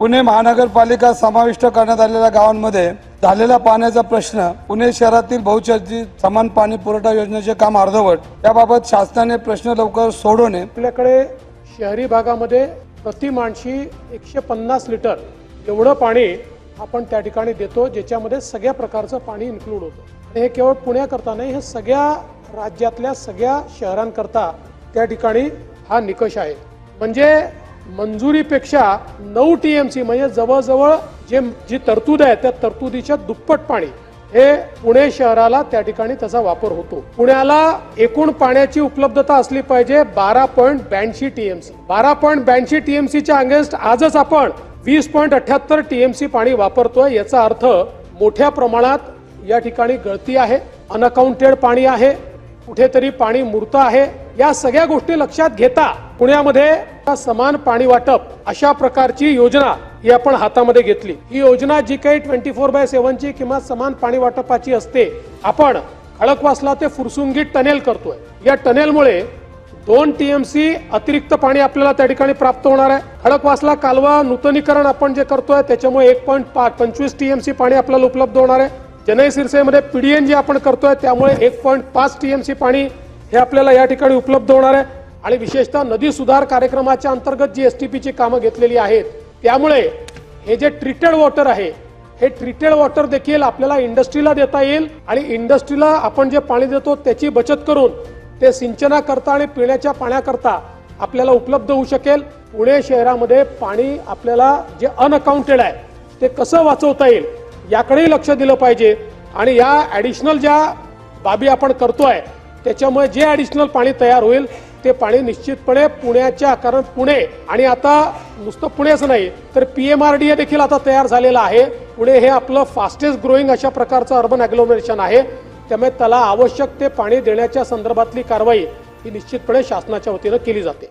पुणे महानगरपालिका समाविष्ट करण्यात आलेल्या गावांमध्ये झालेला पाण्याचा प्रश्न पुणे शहरातील बहुचर्चित समान पाणी पुरवठा योजनेचे काम अर्धवट. याबाबत शासनाने प्रश्न लवकर सोडवणे. आपल्याकडे शहरी भागामध्ये प्रति माणशी एकशे पन्नास लिटर एवढं पाणी आपण त्या ठिकाणी देतो ज्याच्यामध्ये सगळ्या प्रकारचं पाणी इन्क्लूड होतं. हे केवळ पुण्याकरता नाही हे सगळ्या राज्यातल्या सगळ्या शहरांकरता त्या ठिकाणी हा निकष आहे. म्हणजे मंजुरीपेक्षा नऊ टी एम सी म्हणजे जवळजवळ जे जी तरतूद आहे त्या तरतुदीच्या दुप्पट पाणी हे पुणे शहराला त्या ठिकाणी त्याचा वापर होतो. पुण्याला एकूण पाण्याची उपलब्धता असली पाहिजे बारा पॉईंट ब्याऐंशी टीएमसी बारा पॉईंट ब्याऐंशी टीएमसीच्या अगेन्स्ट आजच आपण वीस पॉईंट अठ्याहत्तर टीएमसी पाणी वापरतोय याचा अर्थ मोठ्या प्रमाणात या ठिकाणी गळती आहे अनअकाउंटेड पाणी आहे कुठेतरी पाणी मूर्त आहे. या सगळ्या गोष्टी लक्षात घेता पुण्यामध्ये समान पाणी वाटप अशा प्रकारची योजना ही आपण हातामध्ये घेतली. ही योजना जी काही ट्वेंटी फोर बाय सेव्हनची किंवा समान पाणी वाटपाची असते आपण खडकवासला ते फुरसुंगी टनेल करतोय. या टनेलमुळे दोन टीएमसी अतिरिक्त पाणी आपल्याला त्या ठिकाणी प्राप्त होणार आहे. खडकवासला कालवा नूतनीकरण आपण जे करतोय त्याच्यामुळे एक पॉईंट पंचवीस टीएमसी पाणी आपल्याला उपलब्ध होणार आहे. जनई सिरसेमध्ये पीडीएन जे आपण करतोय त्यामुळे एक पॉईंट पाच टीएमसी पाणी हे आपल्याला या ठिकाणी उपलब्ध होणार आहे. आणि विशेषतः नदी सुधार कार्यक्रमाच्या अंतर्गत जी एस टी पीची कामं घेतलेली आहेत त्यामुळे हे जे ट्रीटेड वॉटर आहे हे ट्रीटेड वॉटर देखील आपल्याला इंडस्ट्रीला देता येईल आणि इंडस्ट्रीला आपण जे पाणी देतो त्याची बचत करून ते सिंचनाकरता आणि पिण्याच्या पाण्याकरता आपल्याला उपलब्ध होऊ शकेल. पुणे शहरामध्ये पाणी आपल्याला जे अनअकाउंटेड आहे ते कसं वाचवता येईल याकडेही लक्ष दिलं पाहिजे. आणि या ॲडिशनल ज्या बाबी आपण करतोय त्याच्यामुळे जे ॲडिशनल पाणी तयार होईल ते पाणी निश्चितपणे पुण्याच्या कारण पुणे आणि आता नुसतं पुणेच नाही तर P M R D A देखील आता तयार झालेलं आहे. पुणे हे आपलं फास्टेस्ट ग्रोईंग अशा प्रकारचं अर्बन अग्लोमरेशन आहे. त्यामुळे त्याला आवश्यक ते पाणी देण्याच्या संदर्भातली कारवाई ही निश्चितपणे शासनाच्या वतीनं केली जाते.